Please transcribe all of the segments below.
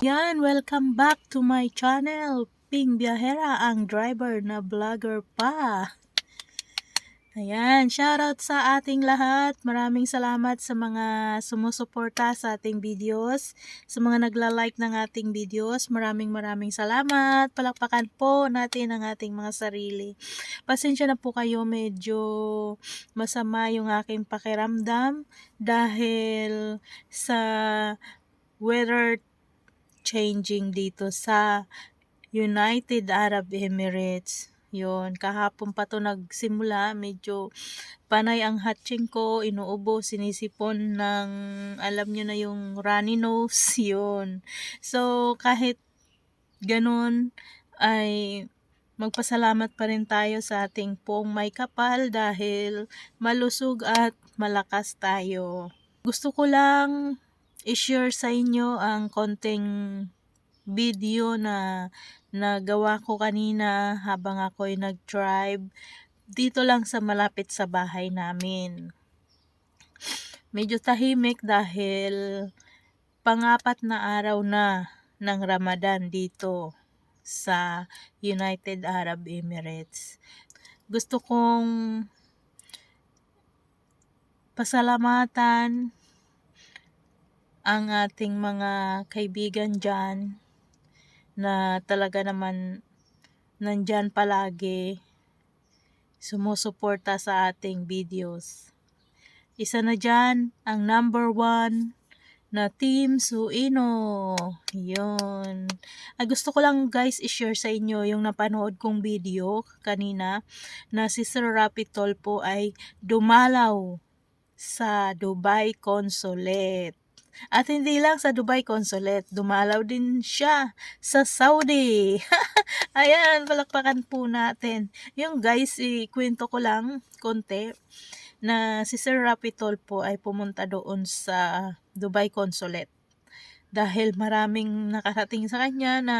Yan, welcome back to my channel. Ping Biahera, ang driver na vlogger pa. Ayan, shoutout sa ating lahat. Maraming salamat sa mga sumusuporta sa ating videos, sa mga nagla-like ng ating videos. Maraming maraming salamat. Palakpakan po natin ang ating mga sarili. Pasensya na po kayo, medyo masama yung aking pakiramdam dahil sa weather changing dito sa United Arab Emirates. Yun, kahapon pa to nagsimula, medyo panay ang hatching ko, inuubo, sinisipon ng, alam nyo na yung runny nose, yun. So, kahit ganun, ay magpasalamat pa rin tayo sa ating pong may kapal dahil malusog at malakas tayo. Gusto ko lang i-share sa inyo ang konting video na nagawa ko kanina habang ako'y nag-drive dito lang sa malapit sa bahay namin. Medyo tahimik dahil pangapat na araw na ng Ramadan dito sa United Arab Emirates. Gusto kong pasalamatan ang ating mga kaibigan dyan na talaga naman nandyan palagi sumusuporta sa ating videos. Isa na dyan ang number one na Team Suino. Yun. Ay, gusto ko lang guys i-share sa inyo yung napanood kong video kanina na si Sir Rapitol po ay dumalaw sa Dubai Consulate. At hindi lang sa Dubai Consulate, dumalaw din siya sa Saudi. Ayan, palakpakan po natin. Yung guys, ikwento ko lang konti na si Sir Rapitol po ay pumunta doon sa Dubai Consulate dahil maraming nakarating sa kanya na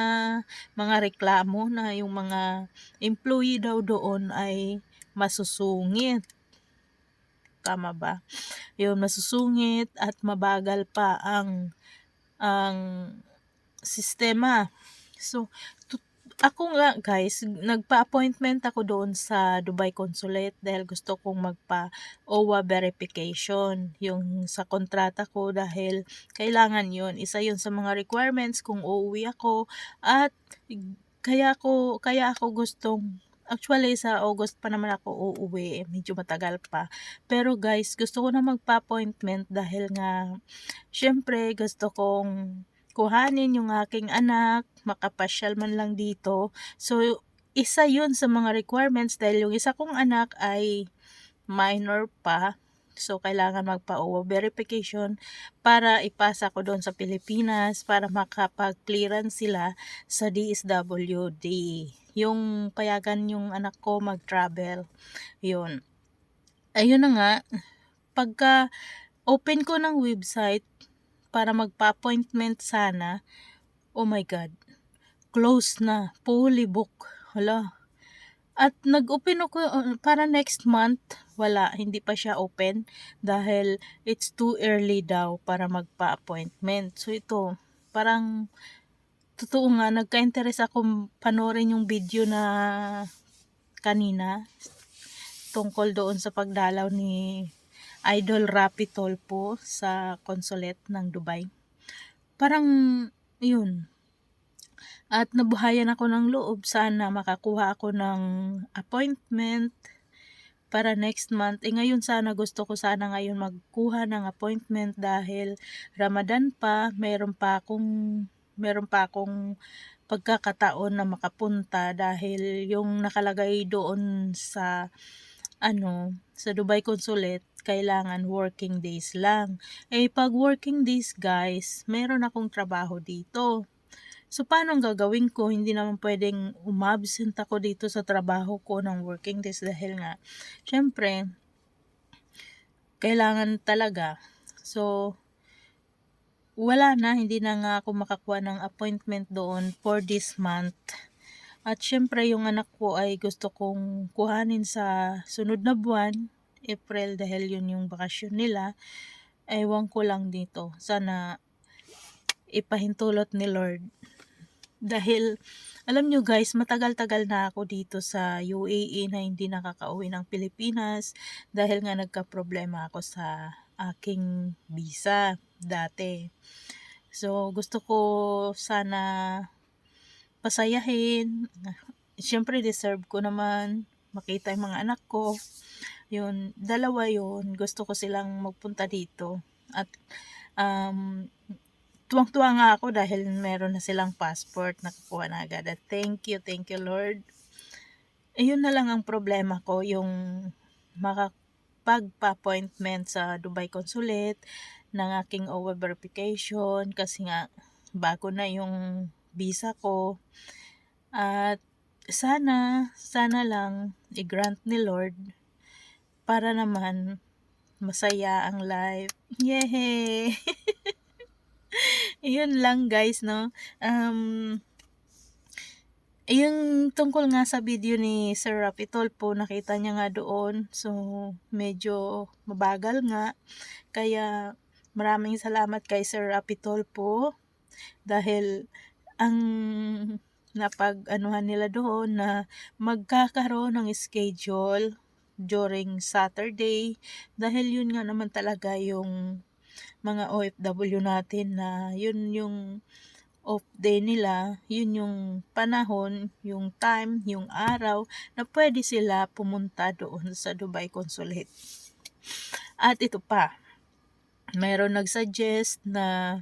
mga reklamo na yung mga employee daw doon ay masusungit. Tama ba? Yun, masusungit at mabagal pa ang ang sistema. So, ako nga guys, nagpa-appointment ako doon sa Dubai Consulate dahil gusto kong magpa-OWA verification yung sa kontrata ko dahil kailangan yun. Isa yun sa mga requirements kung uuwi ako at kaya ako kaya ako gustong Actually, sa August pa naman ako uuwi. Medyo matagal pa. Pero guys, gusto ko na magpa-appointment dahil nga, syempre, gusto kong kuhanin yung aking anak, makapasyal man lang dito. So, isa yun sa mga requirements dahil yung isa kong anak ay minor pa. So, kailangan magpa-OWA verification para ipasa ko doon sa Pilipinas para makapag-clearance sila sa DSWD. Yung payagan yung anak ko mag-travel. Yun. Ayun na nga, pagka open ko ng website para magpa-appointment sana, oh my God, close na, fully book. Hala, at nag-open ako uh, para next month, wala, hindi pa siya open dahil it's too early daw para magpa-appointment. So ito, parang totoo nga, nagka-interest ako panoorin yung video na kanina tungkol doon sa pagdalaw ni Idol Rapi Tolpo sa consulate ng Dubai. Parang, yun, at nabuhayan ako ng loob sana makakuha ako ng appointment para next month. Eh ngayon sana gusto ko sana ngayon magkuha ng appointment dahil Ramadan pa, meron pa akong meron pa akong pagkakataon na makapunta dahil yung nakalagay doon sa ano, sa Dubai Consulate, kailangan working days lang. Eh, pag working days, guys, meron akong trabaho dito. So, paano ang gagawin ko? Hindi naman pwedeng umabsent ako dito sa trabaho ko ng working days dahil nga, syempre, kailangan talaga. So, wala na, hindi na nga ako makakuha ng appointment doon for this month. At syempre, yung anak ko ay gusto kong kuhanin sa sunod na buwan, April, dahil yun yung bakasyon nila. Ewan ko lang dito. Sana ipahintulot ni Lord. Dahil, alam nyo guys, matagal-tagal na ako dito sa UAE na hindi nakakauwi ng Pilipinas dahil nga nagka-problema ako sa aking visa dati. So, gusto ko sana pasayahin. Siyempre, deserve ko naman makita yung mga anak ko. Yun, dalawa yun. Gusto ko silang magpunta dito. At, um, tuwang-tuwa nga ako dahil meron na silang passport. Nakakuha na agad. At thank you, thank you Lord. Ayun na lang ang problema ko, yung makapagpa-appointment sa Dubai Consulate ng aking OWA verification kasi nga bago na yung visa ko. At sana, sana lang i-grant ni Lord para naman masaya ang life. Yay! Yun lang guys, no? Um, yung tungkol nga sa video ni Sir Rapitol po, nakita niya nga doon. So, medyo mabagal nga. Kaya, maraming salamat kay Sir Rapitol po. Dahil, ang napag-anuhan nila doon na magkakaroon ng schedule during Saturday. Dahil yun nga naman talaga yung mga OFW natin na yun yung off day nila, yun yung panahon, yung time, yung araw na pwede sila pumunta doon sa Dubai Consulate. At ito pa, mayroon nagsuggest na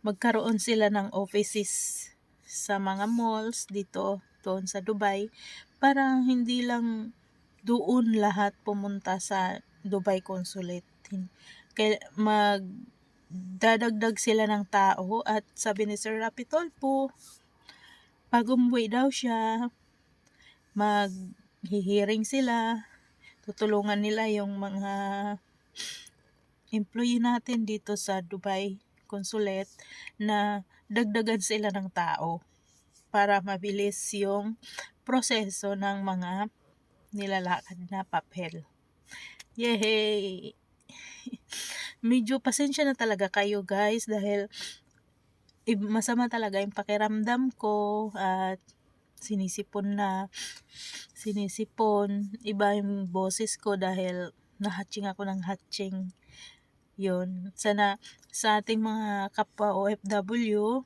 magkaroon sila ng offices sa mga malls dito doon sa Dubai para hindi lang doon lahat pumunta sa Dubai Consulate. Mag dadagdag sila ng tao at sabi ni Sir Rapitol po, pag umuwi daw siya, maghihiring sila, tutulungan nila yung mga employee natin dito sa Dubai Consulate na dagdagan sila ng tao para mabilis yung proseso ng mga nilalakad na papel. Yay! Medyo pasensya na talaga kayo guys dahil masama talaga yung pakiramdam ko at sinisipon na sinisipon iba yung boses ko dahil nahatching ako ng hatching. Yun. Sana sa ating mga kapwa OFW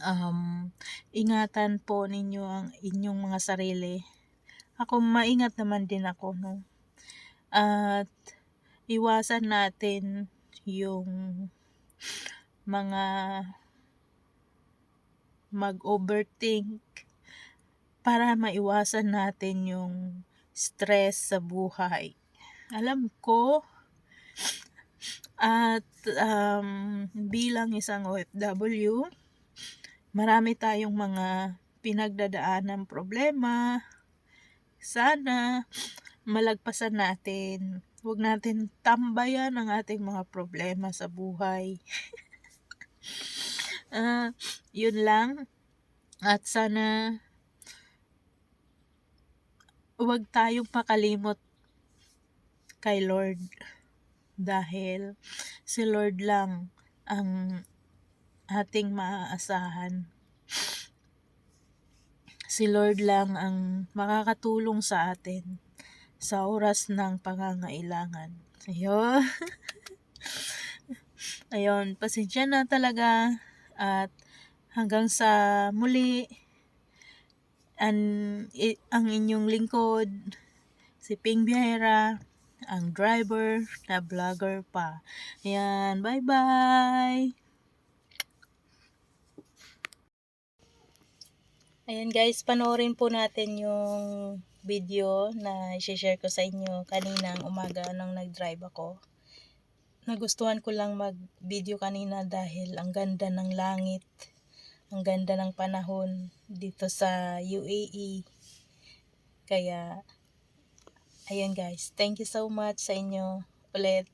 um, ingatan po ninyo ang inyong mga sarili. Ako maingat naman din ako no? At iwasan natin yung mga mag-overthink para maiwasan natin yung stress sa buhay. Alam ko at um, bilang isang OFW, marami tayong mga pinagdadaan ng problema. Sana malagpasan natin Huwag natin tambayan ang ating mga problema sa buhay. uh, yun lang. At sana huwag tayong pakalimot kay Lord. Dahil si Lord lang ang ating maaasahan. Si Lord lang ang makakatulong sa atin sa oras ng pangangailangan. Ayun. Ayun, pasensya na talaga at hanggang sa muli an, ang inyong lingkod si Ping Biera ang driver na vlogger pa. Ayan, bye-bye! Ayan guys, panoorin po natin yung video na i-share ko sa inyo kaninang umaga nang nag-drive ako. Nagustuhan ko lang mag-video kanina dahil ang ganda ng langit, ang ganda ng panahon dito sa UAE. Kaya, ayun guys, thank you so much sa inyo ulit.